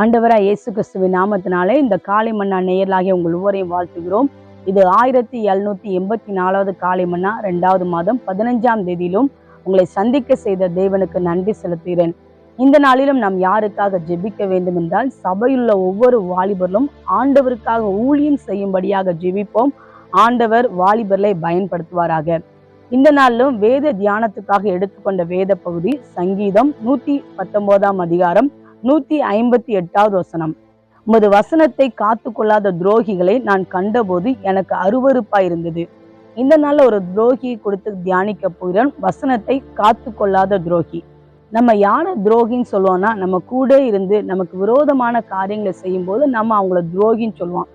ஆண்டவராக இயேசு கிறிஸ்துவின் நாமத்தினாலே இந்த காலை மன்னா நேயர்களாகிய உங்கள் ஒவ்வொரையும் வாழ்த்துகிறோம். இது ஆயிரத்தி எழுநூத்தி எண்பத்தி நாலாவது காலை மன்னா ரெண்டாவது மாதம் பதினஞ்சாம் தேதியிலும் உங்களை சந்திக்க செய்த தேவனுக்கு நன்றி செலுத்துகிறேன். இந்த நாளிலும் நாம் யாருக்காக ஜெபிக்க வேண்டும் என்றால் சபையுள்ள ஒவ்வொரு வாலிபர்களும் ஆண்டவருக்காக ஊழியம் செய்யும்படியாக ஜெபிப்போம். ஆண்டவர் வாலிபர்களை பயன்படுத்துவாராக. இந்த நாளிலும் வேத தியானத்துக்காக எடுத்துக்கொண்ட வேத பகுதி சங்கீதம் நூத்தி பத்தொன்பதாம் அதிகாரம் நூத்தி ஐம்பத்தி எட்டாவது வசனம். உமது வசனத்தை காத்து கொள்ளாத துரோகிகளை நான் கண்டபோது எனக்கு அருவருப்பா இருந்தது. இந்த நாள்ல ஒரு துரோகியை கொடுத்து தியானிக்க போகிறோம் வசனத்தை காத்து கொள்ளாத துரோகி. நம்ம யாரை துரோகின்னு சொல்லுவோம்னா நம்ம கூட இருந்து நமக்கு விரோதமான காரியங்களை செய்யும் போது நம்ம அவங்கள துரோகின்னு சொல்லுவோம்.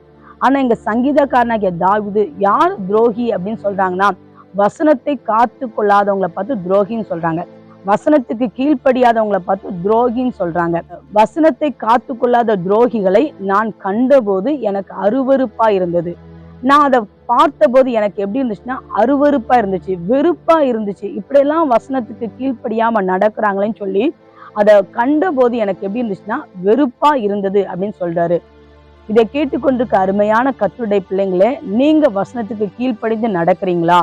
ஆனா எங்க சங்கீதக்காரனாகிய தாவிது யார் துரோகி அப்படின்னு சொல்றாங்கன்னா வசனத்தை காத்து கொள்ளாதவங்களை பார்த்து துரோகின்னு சொல்றாங்க. வசனத்துக்கு கீழ்ப்படியாதவங்களை பார்த்து துரோகின்னு சொல்றாங்க. வசனத்தை காத்து கொள்ளாத துரோகிகளை நான் கண்டபோது எனக்கு அருவருப்பா இருந்தது. நான் அதை பார்த்தபோது எனக்கு எப்படி இருந்துச்சுன்னா அருவருப்பா இருந்துச்சு வெறுப்பா இருந்துச்சு. இப்படியெல்லாம் வசனத்துக்கு கீழ்ப்படியாம நடக்கிறாங்களேன்னு சொல்லி அதை கண்டபோது எனக்கு எப்படி இருந்துச்சுன்னா வெறுப்பா இருந்தது அப்படின்னு சொல்றாரு. இதை கேட்டுக்கொண்டிருக்க அருமையான கத்துடை பிள்ளைங்களே நீங்க வசனத்துக்கு கீழ்ப்படிந்து நடக்கிறீங்களா?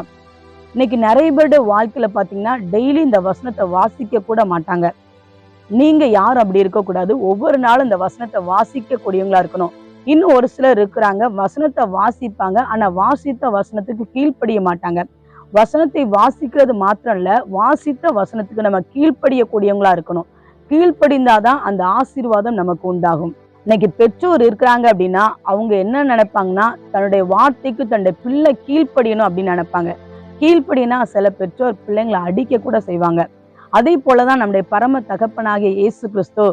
இன்னைக்கு நிறைய பேருடைய வாழ்க்கையில பாத்தீங்கன்னா டெய்லி இந்த வசனத்தை வாசிக்க கூட மாட்டாங்க. நீங்க யாரும் அப்படி இருக்கக்கூடாது ஒவ்வொரு நாளும் இந்த வசனத்தை வாசிக்க கூடியவங்களா இருக்கணும். இன்னும் ஒரு சிலர் இருக்கிறாங்க வசனத்தை வாசிப்பாங்க ஆனா வாசித்த வசனத்துக்கு கீழ்ப்படிய மாட்டாங்க. வசனத்தை வாசிக்கிறது மாத்திரம் இல்ல வாசித்த வசனத்துக்கு நம்ம கீழ்ப்படியக்கூடியவங்களா இருக்கணும். கீழ்ப்படிந்தாதான் அந்த ஆசீர்வாதம் நமக்கு உண்டாகும். இன்னைக்கு பெற்றோர் இருக்கிறாங்க அப்படின்னா அவங்க என்ன நினைப்பாங்கன்னா தன்னுடைய வார்த்தைக்கு தன்னுடைய பிள்ளை கீழ்ப்படியணும் அப்படின்னு நினைப்பாங்க. கீழ்ப்படினா சில பெற்றோர் பிள்ளைங்களை அடிக்க கூட செய்வாங்க. அதே போலதான் நம்முடைய பரம தகப்பனாகிய இயேசு கிறிஸ்து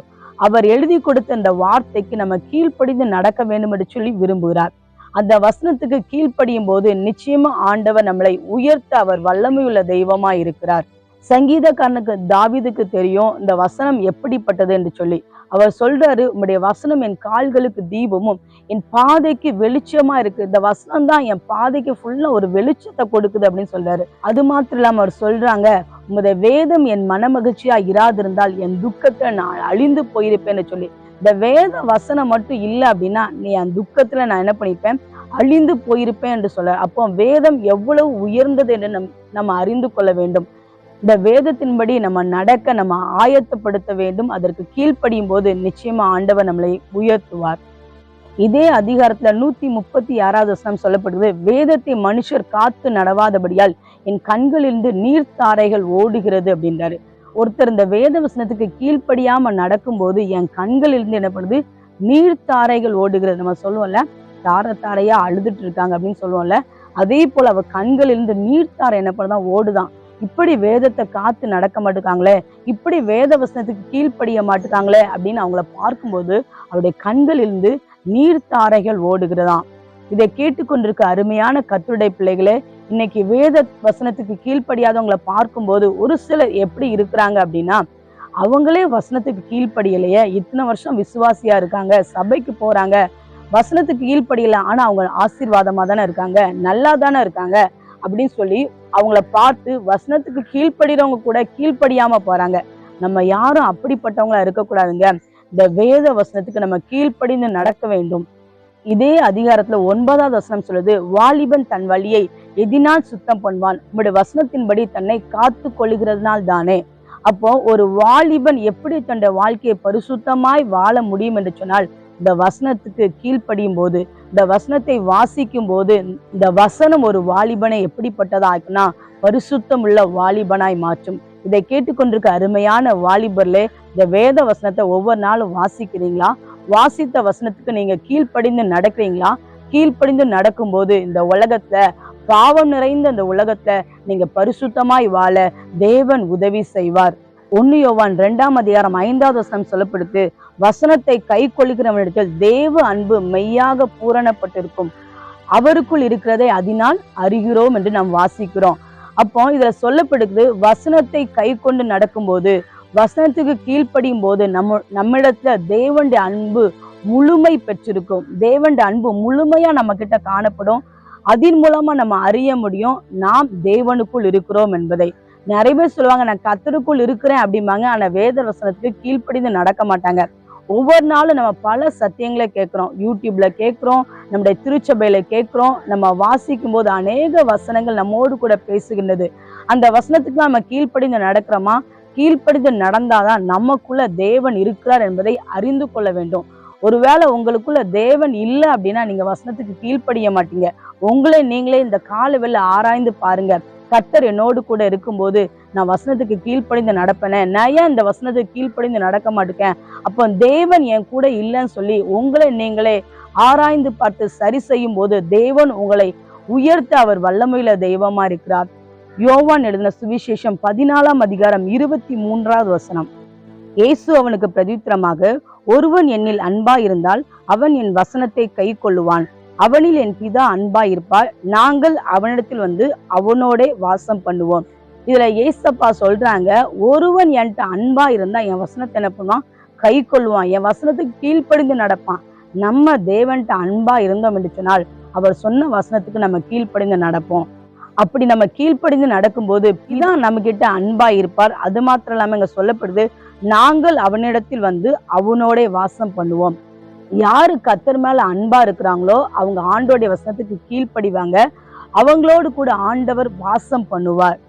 அவர் எழுதி கொடுத்த இந்த வார்த்தைக்கு நம்ம கீழ்ப்படிந்து நடக்க வேண்டும் என்று சொல்லி விரும்புகிறார். அந்த வசனத்துக்கு கீழ்ப்படியும் போது நிச்சயமா ஆண்டவர் நம்மளை உயர்த்த அவர் வல்லமையுள்ள தெய்வமா இருக்கிறார். சங்கீதக்காரனுக்கு தாவிதுக்கு தெரியும் இந்த வசனம் எப்படிப்பட்டது என்று சொல்லி. அவர் சொல்றாரு உங்களுடைய வசனம் என் கால்களுக்கு தீபமும் என் பாதைக்கு வெளிச்சமா இருக்கு. இந்த வசனம் தான் என் பாதைக்கு ஃபுல்லா ஒரு வெளிச்சத்தை கொடுக்குது அப்படின்னு சொல்றாரு. அது மாத்திரம் இல்லாம அவர் சொல்றாங்க உமது வேதம் என் மனமகிழ்ச்சியா இராதிருந்தால் என் துக்கத்தை நான் அழிந்து போயிருப்பேன்னு சொல்லி. இந்த வேத வசனம் மட்டும் இல்லை அப்படின்னா நீ என் துக்கத்துல நான் என்ன பண்ணிப்பேன்? அழிந்து போயிருப்பேன் என்று சொல்ல அப்போ வேதம் எவ்வளவு உயர்ந்தது என்று நம் நம்ம அறிந்து கொள்ள வேண்டும். இந்த வேதத்தின்படி நம்ம நடக்க நம்ம ஆயத்தப்படுத்த வேண்டும். அதற்கு கீழ்ப்படியும் போது நிச்சயமா ஆண்டவர் நம்மளை உயர்த்துவார். இதே அதிகாரத்துல நூத்தி முப்பத்தி ஆறாவது வசனம் சொல்லப்படுகிறது வேதத்தை மனுஷர் காத்து நடவாதபடியால் என் கண்களிலிருந்து நீர்த்தாரைகள் ஓடுகிறது அப்படின்றாரு. ஒருத்தர் இந்த வேத வசனத்துக்கு கீழ்ப்படியாம நடக்கும்போது என் கண்களிலிருந்து என்ன பண்ணுது? நீர்த்தாரைகள் ஓடுகிறது. நம்ம சொல்லுவோம்ல தார தாரையா அழுதுட்டு இருக்காங்க அப்படின்னு சொல்லுவோம்ல அதே போல அவ கண்களிலிருந்து நீர்த்தாரை என்ன பண்ணுதான் ஓடுதான். இப்படி வேதத்தை காத்து நடக்க மாட்டுக்காங்களே இப்படி வேத வசனத்துக்கு கீழ்ப்படிய மாட்டுக்காங்களே அப்படின்னு அவங்கள பார்க்கும்போது அவருடைய கண்களிலிருந்து நீர்த்தாரைகள் ஓடுகிறதாம். இதை கேட்டுக்கொண்டிருக்க அருமையான கத்துடை பிள்ளைகளே இன்னைக்கு வேத வசனத்துக்கு கீழ்ப்படியாதவங்களை பார்க்கும்போது ஒரு சிலர் எப்படி இருக்கிறாங்க அப்படின்னா அவங்களே வசனத்துக்கு கீழ்ப்படியலையே இத்தனை வருஷம் விசுவாசியா இருக்காங்க சபைக்கு போறாங்க வசனத்துக்கு கீழ்ப்படியல ஆனா அவங்க ஆசீர்வாதமா தானே இருக்காங்க நல்லா தானே இருக்காங்க அப்படின்னு சொல்லி அவங்கள பார்த்து வசனத்துக்கு கீழ்ப்படுறவங்க கூட கீழ்ப்படியாம போறாங்க. நம்ம யாரும் அப்படிப்பட்டவங்களா இருக்கக்கூடாதுங்க. இந்த வேத வசனத்துக்கு நம்ம கீழ்ப்படிந்து நடக்க வேண்டும். இதே அதிகாரத்துல ஒன்பதாவது வசனம் சொல்லுது வாலிபன் தன் வழியை எதினால் சுத்தம் பண்ணுவான். உங்களுடைய வசனத்தின்படி தன்னை காத்து கொள்ளுகிறதுனால் தானே. அப்போ ஒரு வாலிபன் எப்படி தன்னுடைய வாழ்க்கையை பரிசுத்தமாய் வாழ முடியும் என்று சொன்னால் இந்த வசனத்துக்கு கீழ்ப்படியும் போது இந்த வசனத்தை வாசிக்கும் போது இந்த வசனம் ஒரு வாலிபனை எப்படிப்பட்டதாக்குனா பரிசுத்தம் உள்ள வாலிபனாய் மாற்றும். இதை கேட்டுக்கொண்டிருக்க அருமையான வாலிபர்லே இந்த வேத வசனத்தை ஒவ்வொரு நாளும் வாசிக்கிறீங்களா? வாசித்த வசனத்துக்கு நீங்க கீழ்ப்படிந்து நடக்கிறீங்களா? கீழ்ப்படிந்து நடக்கும்போது இந்த உலகத்துல பாவம் நிறைந்த இந்த உலகத்துல நீங்க பரிசுத்தமாய் வாழ தேவன் உதவி செய்வார். ஒன்னு யோவான் ரெண்டாம் அதிகாரம் ஐந்தாவது வசனம் சொல்லப்படுத்து வசனத்தை கை கொள்கிறவனிடத்தில் தேவ அன்பு மெய்யாக பூரணப்பட்டிருக்கும். அவருக்குள் இருக்கிறதை அதனால் அறிகிறோம் என்று நாம் வாசிக்கிறோம். அப்போ இதுல சொல்லப்படுகிறது வசனத்தை கை கொண்டு நடக்கும்போது வசனத்துக்கு கீழ்ப்படியும் போது நம்ம நம்மிடத்துல தேவனுடைய அன்பு முழுமை பெற்றிருக்கும். தேவனுடைய அன்பு முழுமையா நம்ம கிட்ட காணப்படும். அதன் மூலமா நம்ம அறிய முடியும் நாம் தேவனுக்குள் இருக்கிறோம் என்பதை. நிறைய பேர் சொல்லுவாங்க நான் கத்தருக்குள் இருக்கிறேன் அப்படிம்பாங்க. ஆனா வேத வசனத்துக்கு கீழ்ப்படிந்து நடக்க மாட்டாங்க. ஒவ்வொரு நாளும் நம்ம பல சத்தியங்களை கேட்குறோம். யூடியூப்ல கேட்குறோம் நம்முடைய திருச்சபையில கேட்குறோம். நம்ம வாசிக்கும் போது அநேக வசனங்கள் நம்மோடு கூட பேசுகின்றது. அந்த வசனத்துக்கு நம்ம கீழ்ப்படிந்து நடக்கிறோமா? கீழ்ப்படிந்து நடந்தாதான் நமக்குள்ள தேவன் இருக்கிறார் என்பதை அறிந்து கொள்ள வேண்டும். ஒருவேளை உங்களுக்குள்ள தேவன் இல்லை அப்படின்னா நீங்க வசனத்துக்கு கீழ்ப்படிய மாட்டீங்க. உங்களை நீங்களே இந்த கால ஆராய்ந்து பாருங்க. கர்த்தர் என்னோடு கூட இருக்கும்போது நான் வசனத்துக்கு கீழ்ப்படிந்து நடப்பேனே. நான் ஏன் இந்த வசனத்துக்கு கீழ்ப்படிந்து நடக்க மாட்டேன்? அப்போ தேவன் என் கூட இல்லைன்னு சொல்லி உங்களை நீங்களே ஆராய்ந்து பார்த்து சரி செய்யும் போது தேவன் உங்களை உயர்த்த அவர் வல்லமையில தெய்வமா இருக்கிறார். யோவான் எழுதின சுவிசேஷம் பதினாலாம் அதிகாரம் இருபத்தி மூன்றாவது வசனம். இயேசு அவனுக்கு பிரதித்திரமாக ஒருவன் என்னில் அன்பா இருந்தால் அவன் என் வசனத்தை கை கொள்ளுவான் அவனில் என் பிதா அன்பா இருப்பார் நாங்கள் அவனிடத்தில் வந்து அவனோடே வாசம் பண்ணுவோம். இதுல ஏசப்பா சொல்றாங்க ஒருவன் என்கிட்ட அன்பா இருந்தா என் வசனத்தை என்ன பண்ணுவான்? கை கொள்வான் என் வசனத்துக்கு கீழ்ப்படிந்து நடப்பான். நம்ம தேவன்கிட்ட அன்பா இருந்தோம் என்று சொன்னால் அவர் சொன்ன வசனத்துக்கு நம்ம கீழ்ப்படிந்து நடப்போம். அப்படி நம்ம கீழ்ப்படிந்து நடக்கும்போது பிதா நம்ம கிட்ட அன்பா இருப்பார். அது மாத்திரம் இல்லாம இங்க சொல்லப்படுது நாங்கள் அவனிடத்தில் வந்து அவனோட வாசம் பண்ணுவோம். யாரு கத்தர் மேல அன்பா இருக்கிறாங்களோ அவங்க ஆண்டோடைய வசனத்துக்கு கீழ்ப்படிவாங்க. அவங்களோடு கூட ஆண்டவர் வாசம் பண்ணுவார்.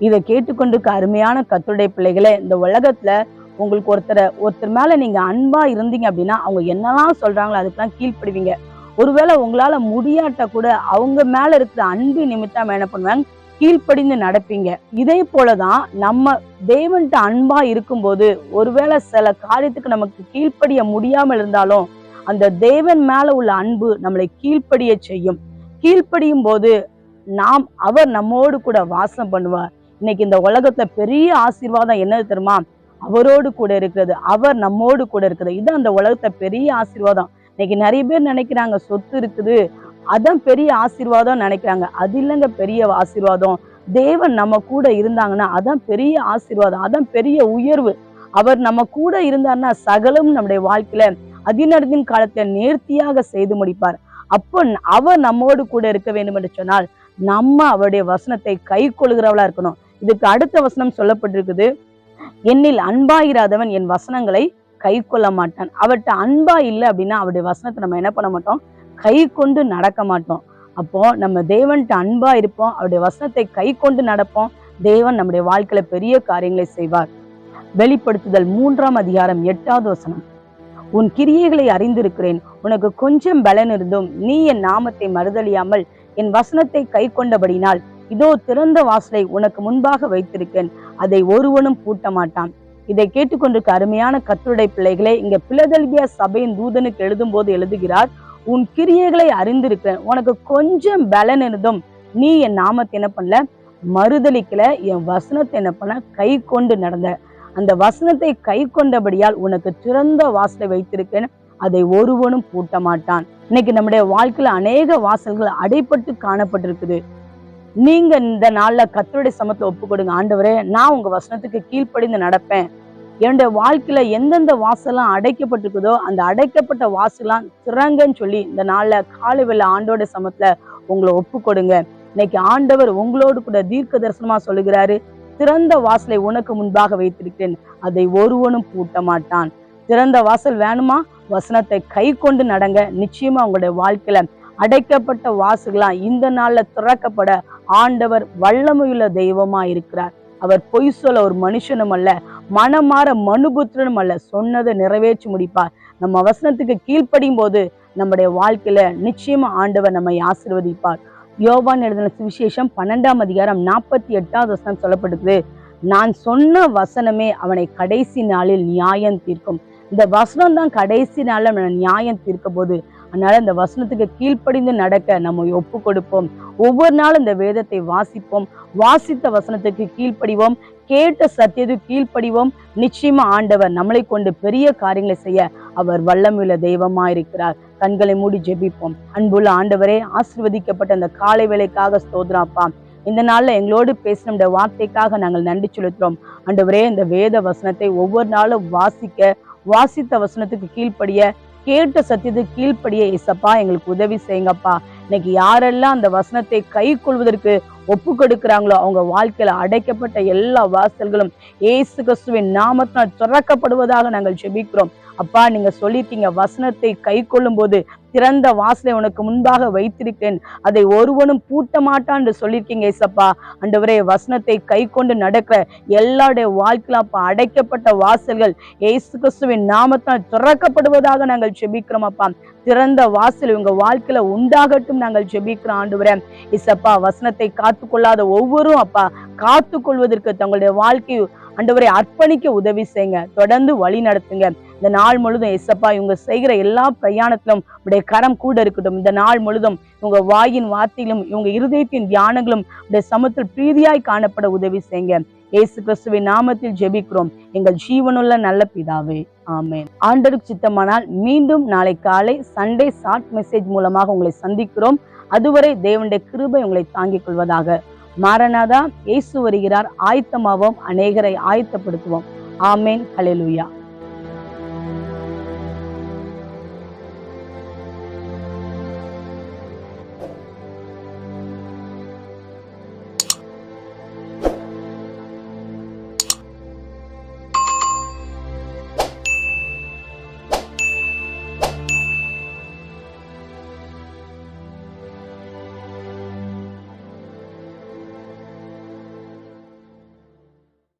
இதை கேட்டுக்கொண்டு அருமையான கத்தருடைய பிள்ளைகளே இந்த உலகத்துல உங்களுக்கு ஒருத்தரை ஒருத்தர் மேல நீங்க அன்பா இருந்தீங்க அப்படின்னா அவங்க என்னெல்லாம் சொல்றாங்களோ அதுக்கெல்லாம் கீழ்ப்படுவீங்க. ஒருவேளை உங்களால முடியாட்ட கூட அவங்க மேல இருக்கிற அன்பு நிமித்தம் என்ன பண்ணுவாங்க? கீழ்ப்படிந்து நடப்பீங்க. இதே போலதான் நம்ம தேவன்கிட்ட அன்பா இருக்கும்போது ஒருவேளை சில காரியத்துக்கு நமக்கு கீழ்ப்படிய முடியாமல் இருந்தாலும் அந்த தேவன் மேல உள்ள அன்பு நம்மளை கீழ்ப்படிய செய்யும். கீழ்ப்படியும் போது நாம் அவர் நம்மோடு கூட வாசம் பண்ணுவார். இன்னைக்கு இந்த உலகத்துல பெரிய ஆசீர்வாதம் என்னது தெரியுமா? அவரோடு கூட இருக்கிறது அவர் நம்மோடு கூட இருக்கிறது. இதுதான் அந்த உலகத்தை பெரிய ஆசீர்வாதம். இன்னைக்கு நிறைய பேர் நினைக்கிறாங்க சொத்து இருக்குது. அதான் பெரிய ஆசீர்வாதம் நினைக்கிறாங்க. அது இல்லைங்க பெரிய ஆசீர்வாதம். தேவன் நம்ம கூட இருந்தாங்கன்னா அதான் பெரிய ஆசீர்வாதம். அதான் பெரிய உயர்வு. அவர் நம்ம கூட இருந்தார்னா சகலம் நம்முடைய வாழ்க்கையில அதிநடத்தின் காலத்தை நேர்த்தியாக செய்து முடிப்பார். அப்போ அவர் நம்மோடு கூட இருக்க வேண்டும் என்று சொன்னால் நம்ம அவருடைய வசனத்தை கை கொள்கிறவளா இருக்கணும். இதுக்கு அடுத்த வசனம் சொல்லப்பட்டிருக்குது என்னில் அன்பாயிராதவன் என் வசனங்களை கை கொள்ள மாட்டான். அவர்கிட்ட அன்பா இல்லை அப்படின்னா அவருடைய வசனத்தை நம்ம என்ன பண்ண மாட்டோம்? கை கொண்டு நடக்க மாட்டோம். அப்போ நம்ம தேவன்கிட்ட அன்பா இருப்போம் அவருடைய வசனத்தை கை கொண்டு நடப்போம். தேவன் நம்முடைய வாழ்க்கையில பெரிய காரியங்களை செய்வார். வெளிப்படுத்துதல் மூன்றாம் அதிகாரம் எட்டாவது வசனம். உன் கிரியைகளை அறிந்திருக்கிறேன். உனக்கு கொஞ்சம் பலன் இருந்தும் நீ என் நாமத்தை மறுதலியாமல் என் வசனத்தை கை கொண்டபடினால் இதோ திறந்த வாசலை உனக்கு முன்பாக வைத்திருக்கேன். அதை ஒருவனும் பூட்ட மாட்டான் இதை கேட்டுக்கொண்டிருக்க அருமையான கத்துடைய பிள்ளைகளே இங்க பிலதெல்பியா சபையின் தூதனுக்கு எழுதும் போது எழுதுகிறார் உன் கிரியைகளை அறிந்திருக்கிறேன். உனக்கு கொஞ்சம் பலன் இருந்தும் நீ என் நாமத்தை என்ன பண்ணல? மறுதலிக்கல. என் வசனத்தை என்ன பண்ண கை கொண்டு நடந்த அந்த வசனத்தை கை கொண்டபடியால் உனக்கு திறந்த வாசலை வைத்திருக்கேன். அதை ஒருவனும் பூட்ட மாட்டான் இன்னைக்கு நம்முடைய வாழ்க்கையில அநேக வாசல்கள் அடைப்பட்டு காணப்பட்டிருக்குது. நீங்க இந்த நாள்ல கத்தருடைய சமத்தை ஒப்பு கொடுங்க ஆண்டவரே நான் உங்க வசனத்துக்கு கீழ்ப்படிந்து நடப்பேன். என்னுடைய வாழ்க்கையில எந்தெந்த வாசல்லாம் அடைக்கப்பட்டிருக்குதோ அந்த அடைக்கப்பட்ட வாசலாம் திறங்கன்னு சொல்லி இந்த நாள்ல காலை வெள்ள ஆண்டோட சமத்துல உங்களை ஒப்பு கொடுங்க இன்னைக்கு ஆண்டவர் உங்களோடு கூட தீர்க்க தரிசனமா சொல்லுகிறாரு. திறந்த வாசலை உனக்கு முன்பாக வைத்திருக்கிறேன். அதை ஒருவனும் பூட்ட மாட்டான் திறந்த வாசல் வேணுமா? வசனத்தை கை கொண்டு நடங்க. நிச்சயமா உங்களுடைய வாழ்க்கையில அடைக்கப்பட்ட வாசுகளாம் இந்த நாள்ல திறக்கப்பட ஆண்டவர் வல்லமையுள்ள தெய்வமா இருக்கிறார். அவர் பொய் சொல்ல ஒரு மனுஷனும் அல்ல மனமாற மனுபுத்திரனும் அல்ல. சொன்னதை நிறைவேற்றி முடிப்பார். நம்ம வசனத்துக்கு கீழ்ப்படியும் போது நம்முடைய வாழ்க்கையில நிச்சயமா ஆண்டவர் நம்மை ஆசிர்வதிப்பார். யோவான் எழுதின சுவிசேஷம் பன்னெண்டாம் அதிகாரம் நாற்பத்தி எட்டாவது வசனம் சொல்லப்படுது நான் சொன்ன வசனமே அவனை கடைசி நாளில் நியாயம் தீர்க்கும். இந்த வசனம் தான் கடைசி நாளில் அவனை நியாயம் தீர்க்க போது அதனால இந்த வசனத்துக்கு கீழ்ப்படிந்து நடக்க நம்ம ஒப்பு கொடுப்போம். ஒவ்வொரு நாளும் இந்த வேதத்தை வாசிப்போம். வாசித்த வசனத்துக்கு கீழ்ப்படிவோம். கேட்ட சத்தியத்துக்கு கீழ்ப்படிவோம். நிச்சயமா ஆண்டவர் நம்மளை கொண்டு பெரிய காரியங்களை செய்ய அவர் வல்லமுள்ள தெய்வமா இருக்கிறார் கண்களை மூடி ஜெபிப்போம். அன்புள்ள ஆண்டவரே ஆசிர்வதிக்கப்பட்ட அந்த காலை வேலைக்காக ஸ்தோத்ராப்பா இந்த நாள்ல எங்களோடு பேசின வார்த்தைக்காக நாங்கள் நன்றி செலுத்துறோம். ஆண்டவரே இந்த வேத வசனத்தை ஒவ்வொரு நாளும் வாசிக்க வாசித்த வசனத்துக்கு கீழ்ப்படிய கேட்ட சத்தியத்துக்கு கீழ்ப்படிய இசப்பா எங்களுக்கு உதவி செய்யுங்கப்பா. இன்னைக்கு யாரெல்லாம் அந்த வசனத்தை கை கொள்வதற்கு ஒப்பு கொடுக்கிறாங்களோ அவங்க வாழ்க்கையில அடைக்கப்பட்ட எல்லா வாசல்களும் ஏசு கிறிஸ்துவின் நாமத்தினால் திறக்கப்படுவதாக நாங்கள் செபிக்கிறோம் அப்பா நீங்க சொல்லிட்டீங்க வசனத்தை கை கொள்ளும் போது திறந்த வாசலை உனக்கு முன்பாக வைத்திருக்கேன் அதை ஒருவனும் பூட்ட மாட்டான் சொல்லியிருக்கீங்க ஏசப்பா. அண்டவரே வசனத்தை கை கொண்டு நடக்கிற எல்லாருடைய வாழ்க்கையில அப்பா அடைக்கப்பட்ட வாசல்கள் ஏசு கிறிஸ்துவின் நாமத்தால் திறக்கப்படுவதாக நாங்கள் செபிக்கிறோம் அப்பா. திறந்த வாசல் இவங்க வாழ்க்கையில உண்டாகட்டும் நாங்கள் ஜெபிக்கிறோம் ஆண்டு இசப்பா வசனத்தை காத்து கொள்ளாத ஒவ்வொரும் அப்பா காத்து கொள்வதற்கு தங்களுடைய வாழ்க்கையை ஆண்டவரை அர்ப்பணிக்க உதவி செய்யுங்க. தொடர்ந்து வழி நடத்துங்க. இந்த நாள் முழுதும் எஸ்ஸப்பா இவங்க செய்கிற எல்லா பிரயாணத்திலும் உடைய கரம் கூட இருக்கட்டும். இந்த நாள் முழுதும் இவங்க வாயின் வார்த்தையிலும் இவங்க இருதயத்தின் தியானங்களும் உடைய சமத்தில் பிரீதியாய் காணப்பட உதவி செய்யுங்க. ஏசு கிறிஸ்துவின் நாமத்தில் ஜெபிக்கிறோம். எங்கள் ஜீவனுள்ள நல்ல பிதாவே ஆமேன். ஆண்டருக்கு சித்தமானால் மீண்டும் நாளை காலை சண்டே ஷார்ட் மெசேஜ் மூலமாக உங்களை சந்திக்கிறோம். அதுவரை தேவனுடைய கிருபை உங்களை தாங்கிக் கொள்வதாக. மாரநாதா இயேசு வருகிறார். ஆயத்தமாவோம் அநேகரை ஆயத்தப்படுத்துவோம். ஆமேன். ஹalleluya.